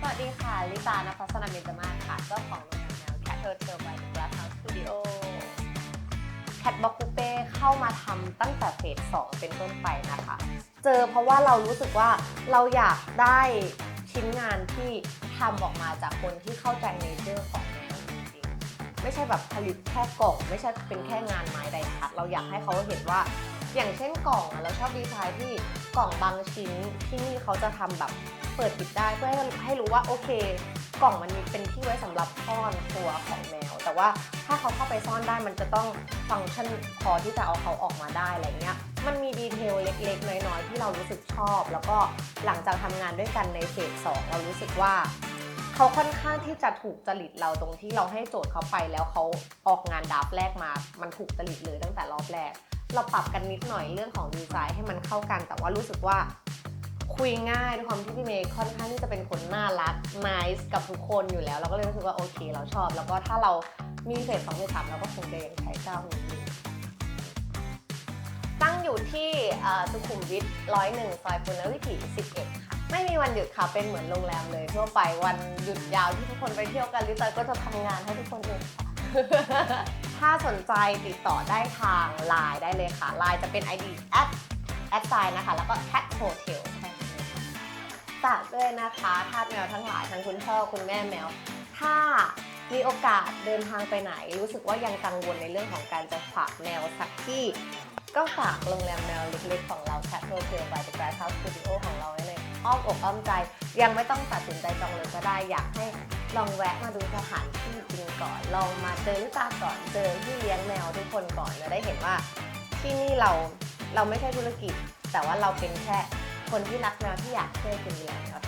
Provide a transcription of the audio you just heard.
สวัสดีค่ะ ลิตานภัสนาเบญจมาค่ะ เจ้าของโรงแรมแนว Cat Hotel by the Glass House Studio Cat Box Coupe เข้ามาทำตั้งแต่เฟส2เป็นต้นไปนะคะ เจอเพราะว่าเรารู้สึกว่าเราอยากได้ชิ้นงานที่ทำออกมาจากคนที่เข้าใจเนเจอร์ของแนวจริงๆ ไม่ใช่แบบผลิตแค่กล่อง ไม่ใช่เป็นแค่งานไม้ใดคัดเราอยากให้เขาเห็นว่า อย่างเช่นกล่องอะเราชอบดีไซน์ที่กล่องบางชิ้นที่นี่เขาจะทำแบบเปิดปิดได้เพื่อให้ให้รู้ว่าโอเค กล่องมันมีเป็นที่ไว้สำหรับซ่อนตัวของแมว แต่ว่าถ้าเขาเข้าไปซ่อนได้มันจะต้องฟังก์ชันพอที่จะเอาเขาออกมาได้อะไรเงี้ย มันมีดีเทลเล็ก ๆ น้อยๆที่เรารู้สึกชอบ แล้วก็หลังจากทำงานด้วยกันในเฟสสองเรารู้สึกว่า เขาค่อนข้างที่จะถูกจริตเราตรงที่เราให้โจทย์เขาไปแล้วเขาออกงานดับแรกมา มันถูกจริตเลยตั้งแต่รอบแรก เราปรับกันนิดหน่อยเรื่องของดีไซน์ให้มันเข้ากัน แต่ว่ารู้สึกว่าคุยง่ายด้วยความที่พี่เมย์ค่อนข้างที่จะเป็นคนน่ารัก nice กับทุกคนอยู่แล้ว เราก็เลยรู้สึกว่าโอเค เราชอบ แล้วก็ถ้าเรามีเฟสสองเฟสสามเราก็คงจะยังใช้เจ้านี้อยู่ตั้งอยู่ที่สุขุมวิทร้อยหนึ่งซอยปุณณวิถี11 ค่ะ ไม่มีวันหยุดค่ะ เป็นเหมือนโรงแรมเลย ทั่วไปวันหยุดยาวที่ทุกคนไปเที่ยวกันลิตาก็จะทำงานให้ทุกคนเองค่ะ ถ้าสนใจติดต่อได้ทาง Line ได้เลยค่ะ Line จะเป็น ID at at sign นะคะ แล้วก็ cat hotel แค่นี้ค่ะฝากด้วยนะคะทาสแมวทั้งหลายทั้งคุณพ่อคุณแม่แมว ถ้ามีโอกาสเดินทางไปไหน รู้สึกว่ายังกังวลในเรื่องของการจะฝากแมวสักที่ ก็ฝากโรงแรมแมวเล็กๆของเรา Cat Hotel by the Grass House Studio ของเราไว้เลยอ้อมอกอ้อมใจยังไม่ต้องตัดสินใจจองเลยก็ได้อยากให้ ลองแวะมาดูสถานที่จริงก่อน ลองมาเจอลิตาก่อน เจอที่เลี้ยงแมวทุกคนก่อนจะได้เห็นว่าที่นี่เราเราไม่ใช่ธุรกิจ แต่ว่าเราเป็นแค่คนที่รักแมวที่อยากช่วยคุณดูแลแมวเขา